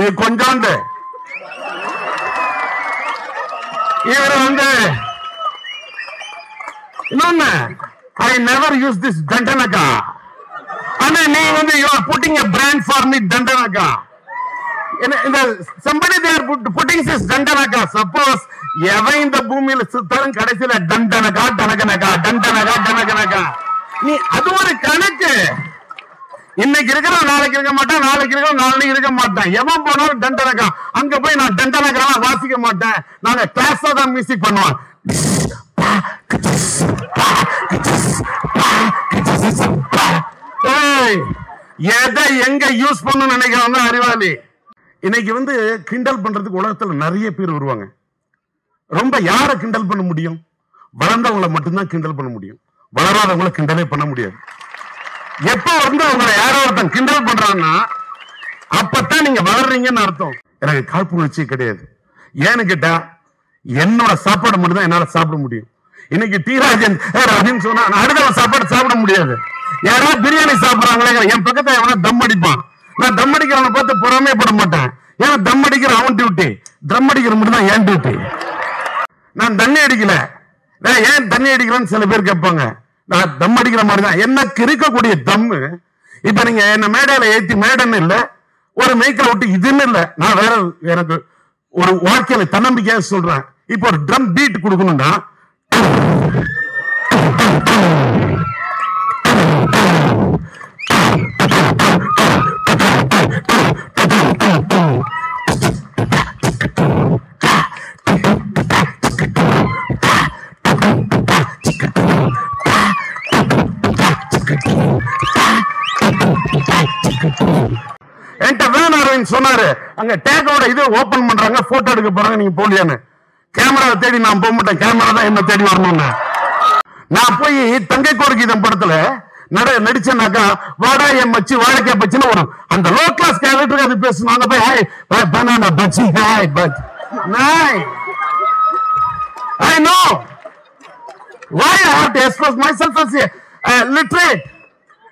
இது கொஞ்சோண்டு. இவர் வந்து இன்னொன்னு ஐ நெவர் யூஸ் திஸ் தண்டனக்கா ஆனா நீ வந்து you are putting a brand for me தண்டனக்கா இந்த சம்படி தேர் புட்டிங் put- தண்டனக்கா சப்போஸ் எவன் இந்த பூமியில சுத்தாலும் கடைசியில தண்டனக்கா டனகனக்கா தண்டனக்கா டனகனக்கா நீ அது ஒரு கணக்கு. இன்னைக்கு இருக்கிறோம் நாளைக்கு இருக்க மாட்டான் நாளைக்கு இருக்கிறோம் நாளைக்கு இருக்க மாட்டான். எவன் போனாலும் தண்டனக்கா அங்க போய் நான் தண்டனக்கா வாசிக்க மாட்டேன். நாங்க கிளாஸா தான் மியூசிக் பண்ணுவோம் எதை எங்க யூஸ் பண்ண நினைக்கிறவன் தான் அறிவாளி. இன்னைக்கு வந்து கிண்டல் பண்றதுக்கு உலகத்துல நிறைய பேர் வருவாங்க. ரொம்ப யாரை கிண்டல் பண்ண முடியும்? வளர்ந்தவங்களை மட்டும்தான் கிண்டல் பண்ண முடியும். வளராதவங்களை கிண்டலே பண்ண முடியாது. எப்ப வந்து உங்களை யாரோ ஒருத்தன் கிண்டல் பண்றான்னா அப்பத்தான் நீங்க வளர்றீங்கன்னு அர்த்தம். எனக்கு காழ்ப்புணர்ச்சி கிடையாது. ஏன்னு கேட்டா என்னோட சாப்பாடு மட்டும் தான் என்னால சாப்பிட முடியும். இன்னைக்கு டீராஜன் அப்படின்னு சொன்னா நான் அடுத்த சாப்பாடு சாப்பிட முடியாது. யாராவது பிரியாணி சாப்பிடுறாங்களே என் பக்கத்துல எவனா தம் அடிப்பான். நான் தம் அடிக்கிறவனை பார்த்து பொறாமைப்பட மாட்டேன். ஏன்னா தம் அடிக்கிற அவன் டியூட்டி தம் அடிக்கிற மட்டும் தான் என் டியூட்டி நான் தண்ணி அடிக்கல. நான் ஏன் தண்ணி அடிக்கிறேன்னு சில பேர் கேட்பாங்க. நான் தம் அடிக்கிற மாதிரி தான். என்ன இருக்கக்கூடிய தம்மு இப்ப நீங்க என்ன மேடையில ஏத்தி மேடன்னு இல்ல ஒரு மைக்கில் விட்டு இதுன்னு இல்ல. நான் வேற எனக்கு ஒரு வாழ்க்கையில தன்னம்பிக்கையா சொல்றேன். இப்போ ஒரு ட்ரம் பீட் கொடுக்கணும்னா சொன்னாரு. அங்க டேக்கோட இது ஓபன் பண்றாங்க போட்டோ எடுக்க போறாங்க நீங்க போலியான்னு கேமராவை தேடி நான் போக மாட்டேன். கேமரா தான் என்ன தேடி வரணும்னு. நான் போய் தங்கை கோரிக்கீதம் படத்துல நட நடிச்சேனாக்கா வாடா என் மச்சி வாழைக்காய் பச்சின்னு வரும். அந்த லோ கிளாஸ் கேரக்டருக்கு அது பேசுனாங்க. அங்க போய் ஹாய் பனானா பச்சி ஹாய் பச் நாய் I know why I have to express myself as a uh, literate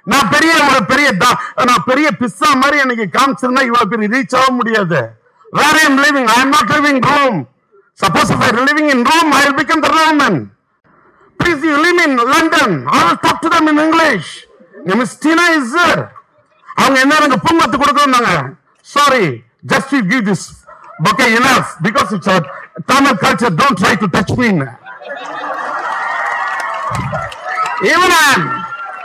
நான் பெரிய ஒரு பெரிய நான் பெரிய பிஸ்ஸா மாதிரி எனக்கு காமிச்சிருந்தா இவ்வளவு பெரிய ரீச் ஆக முடியாது வேற am living I am not living Rome suppose if I living in room I will become the Roman please you live in London. I will talk to them in English. Name is Tina is அவங்க என்ன எனக்கு பூங்கத்து கொடுக்கணும்னாங்க sorry just you give this okay enough because it's our Tamil culture don't try to touch mean even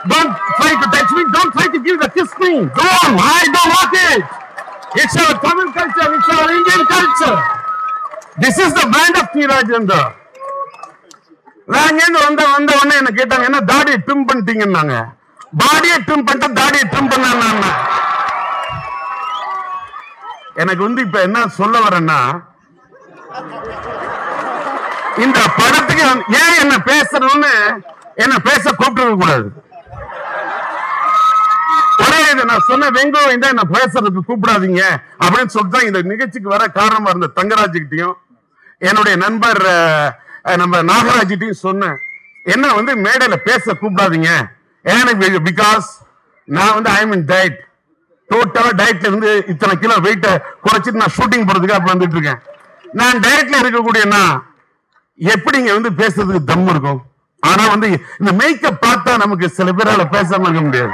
don't try to touch me. Don't try to give the kiss me. Go on. I don't want it. It's our Tamil culture. It's our Indian culture. This is the brand of T. Rajendra. வந்த வந்த உடனே என்ன கேட்டாங்க என்ன தாடியை trim பண்ணிட்டீங்கன்னாங்க பாடியை trim பண்ணிட்டு தாடியை ட்ரிம் பண்ண எனக்கு வந்து இப்ப என்ன சொல்ல வரேன்னா இந்த படத்துக்கு ஏன் என்ன பேசணும்னு என்ன பேச கூப்பிட்டு கூடாது இதை நான் சொன்ன வெங்கோ இந்த என்ன பேசுறதுக்கு கூப்பிடாதீங்க அப்படின்னு சொல்லிட்டு தான் இந்த நிகழ்ச்சிக்கு வர காரணமா இருந்த தங்கராஜ் கிட்டயும் என்னுடைய நண்பர் நம்ம நாகராஜ் நம்ம நாகராஜிட்டையும் சொன்னேன். என்ன வந்து மேடையில பேச கூப்பிடாதீங்க. எனக்கு பிகாஸ் நான் வந்து ஐ மீன் டயட் டோட்டலா டயட்ல இருந்து இத்தனை கிலோ வெயிட்ட குறைச்சிட்டு நான் ஷூட்டிங் போறதுக்காக வந்துட்டு இருக்கேன். நான் டயட்ல இருக்கக்கூடிய நான் எப்படி இங்க வந்து பேசுறதுக்கு தம் இருக்கும்? ஆனா வந்து இந்த மேக்கப் பார்த்தா நமக்கு சில பேரால பேசாம இருக்க முடியாது.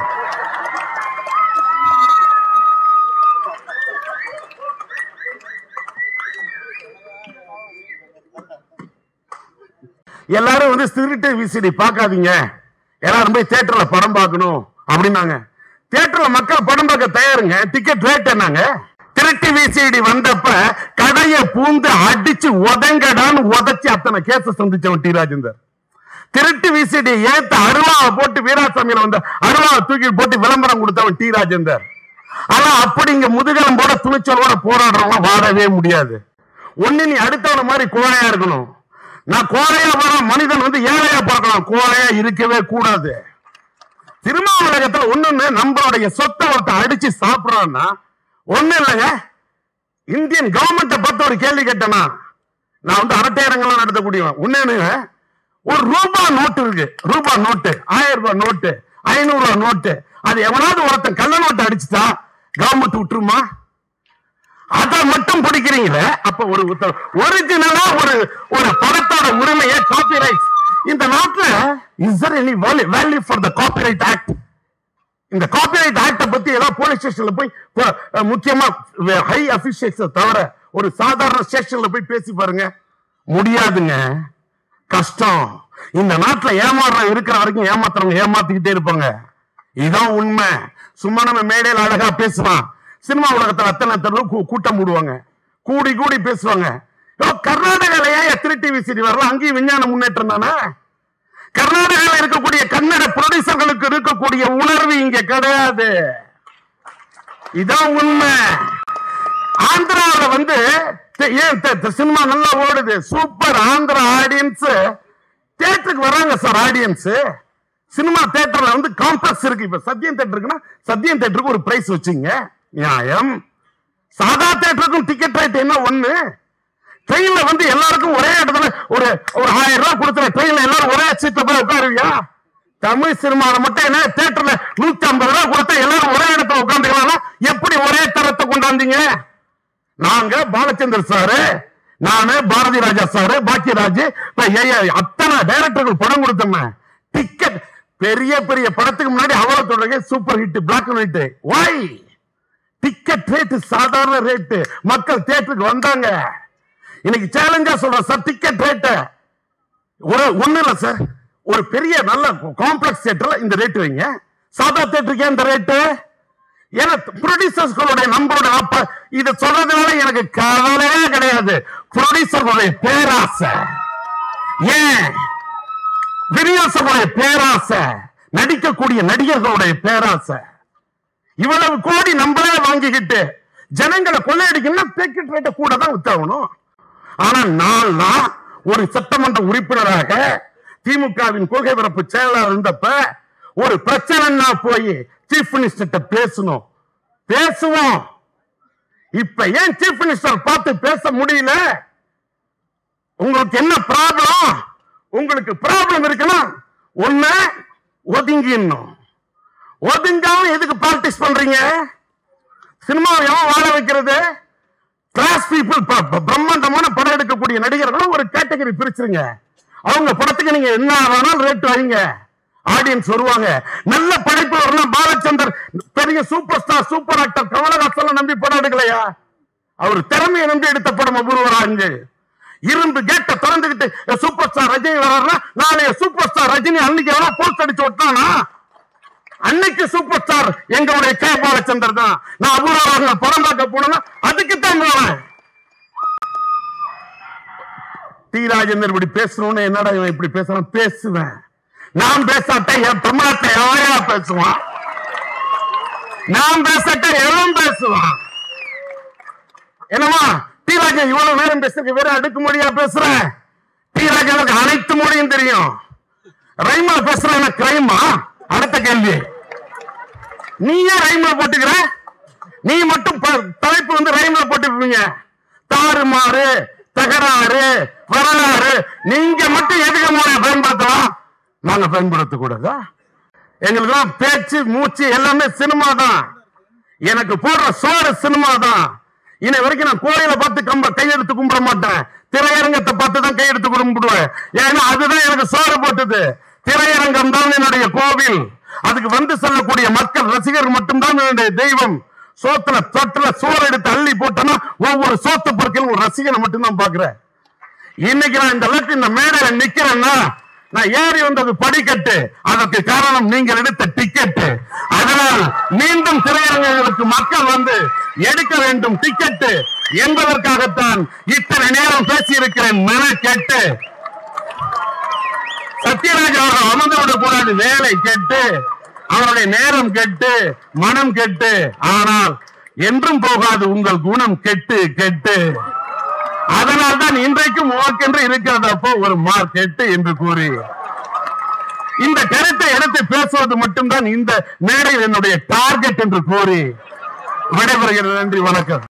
எல்லாரும் வந்து திருட்டு விசிடி பார்க்காதீங்க. எல்லாரும் போய் தேட்டர்ல படம் பார்க்கணும் அப்படின்னாங்க. தேட்டர்ல மக்கள் படம் பார்க்க தயாருங்க. டிக்கெட் ரேட் என்னங்க? திருட்டு விசிடி வந்தப்ப கடையை பூந்து அடிச்சு உதங்கடான்னு உதச்சி அத்தனை கேச சந்திச்சவன் டி ராஜேந்தர். திருட்டு விசிடி ஏத்த அருவாவை போட்டு வீராசாமியில வந்த அருவாவை தூக்கி போட்டு விளம்பரம் கொடுத்தவன் டி ராஜேந்தர். ஆனா அப்படி இங்க முதுகலம்போட துணிச்சலோட போராடுறவங்க வாழவே முடியாது. ஒன்னு நீ அடுத்தவன மாதிரி குழந்தையா இருக்கணும். நான் கோழையா வர மனிதன் வந்து ஏழையா பார்க்கலாம். கோழையா இருக்கவே கூடாது. திருமாவளகத்துல ஒண்ணுன்னு நம்மளுடைய சொத்தை ஒருத்தன் அடிச்சு சாப்பிடறான்னா ஒண்ணு இல்லைங்க. இந்தியன் கவர்மெண்ட்டை பத்தி ஒரு கேள்வி கேட்டேனா நான் வந்து அரட்டையரங்கெல்லாம் நடத்தக்கூடியவன் ஒண்ணு ஒரு ரூபா நோட்டு இருக்கு. ரூபா நோட்டு ஆயிரம் ரூபாய் நோட்டு ஐநூறு ரூபாய் நோட்டு. அது எவனாவது ஒருத்தன் கள்ள நோட்டு அடிச்சுட்டா கவர்மெண்ட் விட்டுருமா? அதை மட்டும் பிடிக்கிறீங்களே அப்ப ஒரு ஒரிஜினலா ஒரு ஒரு படத்தோட உரிமையை காப்பிரைட் இந்த நாட்டுல is there any value for the copyright act இந்த காப்பிரைட் ஆக்ட பத்தி ஏதாவது போலீஸ் ஸ்டேஷன்ல போய் முக்கியமா ஹை அபிஷியல்ஸ் தவிர ஒரு சாதாரண ஸ்டேஷன்ல போய் பேசி பாருங்க. முடியாதுங்க. கஷ்டம். இந்த நாட்டுல ஏமாறுற இருக்கிற வரைக்கும் ஏமாத்துறவங்க ஏமாத்திக்கிட்டே இருப்பாங்க. இதான் உண்மை. சும்மா நம்ம மேடையில் அழகா பேசுவான் சினிமா உலகத்தில் அத்தனை அத்தனை கூ- கூட்டம் மூடுவாங்க. கூடி கூடி பேசுவாங்க. யோ, கர்நாடகால ஏன் எத்தனை டிவி சீரி வரல? அங்கேயும் விஞ்ஞான முன்னேற்றம் தானே? கர்நாடகாவில் இருக்கக்கூடிய கன்னட ப்ரொடியூசர்களுக்கு இருக்கக்கூடிய உணர்வு இங்க கிடையாது. இதான் உண்மை. ஆந்திராவில் வந்து ஏன் சினிமா நல்லா ஓடுது. சூப்பர் ஆந்திரா ஆடியன்ஸ் தேட்டருக்கு வராங்க சார் ஆடியன்ஸ் சினிமா தேட்டர்ல வந்து காம்ப்ளெக்ஸ் இருக்கு. இப்ப சத்யம் தேட்டருக்குன்னா சத்யம் தேட்டருக்கு ஒரு பிரைஸ் வச்சுங்க. நியாயம். சாதா தேட்டருக்கும் டிக்கெட் ரேட் என்ன? ஒண்ணு. ட்ரெயின்ல வந்து எல்லாருக்கும் ஒரே இடத்துல ஒரு ஒரு ஆயிரம் ரூபாய் கொடுத்துற ட்ரெயின்ல எல்லாரும் ஒரே சீட்ல போய் உட்காருவியா? தமிழ் சினிமாவில் மட்டும் என்ன? தேட்டர்ல நூத்தி ஐம்பது ரூபாய் கொடுத்தா எல்லாரும் ஒரே இடத்துல உட்காந்துக்கலாம் எப்படி ஒரே தரத்தை கொண்டாந்தீங்க? நாங்க பாலச்சந்தர் சாரு நானு பாரதி ராஜா சாரு பாக்கியராஜ் இப்ப ஏ- அத்தனை டைரக்டர்கள் படம் கொடுத்தோமே. டிக்கெட் பெரிய பெரிய படத்துக்கு முன்னாடி அவ்வளவு தொடங்க super hit black and white why ticket rate சாதாரண ரேட் மக்கள் தேட்டருக்கு வந்தாங்க. இன்னைக்கு சேலஞ்சா சொல்றேன் சார் டிக்கெட் ரேட் ஒரு ஒண்ணு இல்ல சார் ஒரு பெரிய நல்ல காம்ப்ளெக்ஸ் தேட்டர்ல இந்த ரேட் வைங்க. சாதா தேட்டருக்கு இந்த ரேட்டு ஏன்னா ப்ரொடியூசர்ஸ்களுடைய நம்பரோட அப்ப இது சொல்றதுனால எனக்கு கவலையே கிடையாது. ப்ரொடியூசர்களுடைய பேராசை. ஏன்? விநியோகங்களுடைய பேராசை. நடிக்கக்கூடிய நடிகர்களுடைய பேராசை. இவ்வளவு கோடி நம்மளே வாங்கிக்கிட்டு ஜனங்களை கொள்ளையடிக்கணும்னா டிக்கெட் ரேட்டை கூட தான் வித்தாகணும் ஆனா நான் ஒரு சட்டமன்ற உறுப்பினராக திமுகவின் கொள்கை பரப்பு செயலாளர் இருந்தப்ப ஒரு பிரச்சனைன்னா போய் சீஃப் மினிஸ்டர் பேசணும். பேசுவோம். இப்ப ஏன் சீஃப் மினிஸ்டர் பார்த்து பேச முடியல? உங்களுக்கு என்ன ப்ராப்ளம் உங்களுக்கு ப்ராப்ளம் இருக்குன்னா ஒண்ணு ஒதுங்கிடணும். ஒதுங்காம எதுக்கு பிராக்டிஸ் பண்றீங்க? சினிமாவை எவன் வாழ வைக்கிறது? கிளாஸ் பீப்புள் பிரம்மாண்டமான படம் எடுக்கக்கூடிய நடிகர்களும் ஒரு கேட்டகரி பிரிச்சிருங்க. அவங்க படத்துக்கு நீங்க என்ன வேணாலும் ரேட் வைங்க. ஆடியன்ஸ் வருவாங்க. நல்ல படைப்பு வரலாம் பாலச்சந்தர் பெரிய super star super actor Kamalahasan நம்பி படம் எடுக்கலையா? அவர் திறமையை நம்பி எடுத்த படம் அபூர்வராங்க இரும்பு கேட்ட திறந்துகிட்டு சூப்பர் ஸ்டார் ரஜினி வர்றாருன்னா நாளைய சூப்பர் ஸ்டார் ரஜினி அன்னைக்கு எவ்வளவு போஸ்ட் அடிச்சு விட்டானா அன்னைக்கு சூப்பர் ஸ்டார் எங்களுடைய கே பாலச்சந்தர் தான். நான் அபூர்வராக படம் பார்க்க போனேன்னா அதுக்கு தான் போவேன் டி ராஜேந்தர் இப்படி பேசணும்னு என்னடா இவன் இப்படி பேசுறான்? பேசுவேன். நான் பேசாட்ட என் தமிழத்தை யாரையா பேசுவான். நான் பேசாட்ட எவன் பேசுவான். என்னமா டி ராஜா இவ்வளவு நேரம் பேசுறதுக்கு வேற அடுக்குமொழியா பேசுறேன் டி ராஜாவுக்கு அனைத்து மொழியும் தெரியும். ரைமா பேசுறேன் கிரைமா அடுத்த கேள்வி. நீ ஏன் ரைம்ல போட்டுக்கிற? நீ மட்டும் ப- தலைப்பு வந்து ரைம்ல போட்டுப்பீங்க. தாறுமாறு தகராறு வரலாறு. நீங்க மட்டும் எதுக்கு மொழியை பயன்படுத்தலாம்? நாங்க பயன்படுத்தக்கூடாதா? எங்களுக்கெல்லாம் எங்களுக்கு பேச்சு மூச்சு எல்லாமே சினிமா தான். எனக்கு போடுற சோறு சினிமா தான். இன்னை வரைக்கும் நான் கோயில பார்த்து கம்ப கையெடுத்து கும்பிட மாட்டேன். திரையரங்கத்தை பார்த்து தான் கையெடுத்து கும்பிடுவேன். ஏன்னா அதுதான் எனக்கு சோறு போட்டது. திரையரங்கம் தான் என்னுடைய கோவில். அதுக்கு வந்து செல்லக்கூடிய மக்கள் ரசிகர் மட்டும்தான் என்னுடைய தெய்வம். சோத்துல தொட்டுல சோறு எடுத்து அள்ளி போட்டோம்னா ஒவ்வொரு சோத்து பொருட்களும் ஒரு ரசிகனை மட்டும்தான் பாக்குறேன் இன்னைக்கு நான் இந்த அளவுக்கு இந்த மேடையில நிக்கிறேன்னா நான் ஏறி வந்தது படிக்கட்டு. அதற்கு காரணம் நீங்கள் எடுத்த டிக்கெட் அதனால் மீண்டும் திரையரங்குகளுக்கு மக்கள் வந்து எடுக்க வேண்டும் டிக்கெட்டு என்பதற்காகத்தான் இத்தனை நேரம் பேசியிருக்கிறேன். மன கேட்டு சத்யராஜ் அவர்கள் அமர்ந்துவிட விடக்கூடாது வேலை கெட்டு அவருடைய நேரம் கெட்டு மனம் கெட்டு ஆனால் என்றும் போகாது உங்கள் குணம் கெட்டு கெட்டு. அதனால் தான் இன்றைக்கும் உனக்கென்று இருக்கிறதப்போ ஒரு மார்க் கெட்டு என்று கூறி. இந்த கருத்தை எடுத்து பேசுவது மட்டும்தான் இந்த மேடையில் என்னுடைய டார்கெட் என்று கூறி. விடைபெறுகிறது நன்றி வணக்கம்.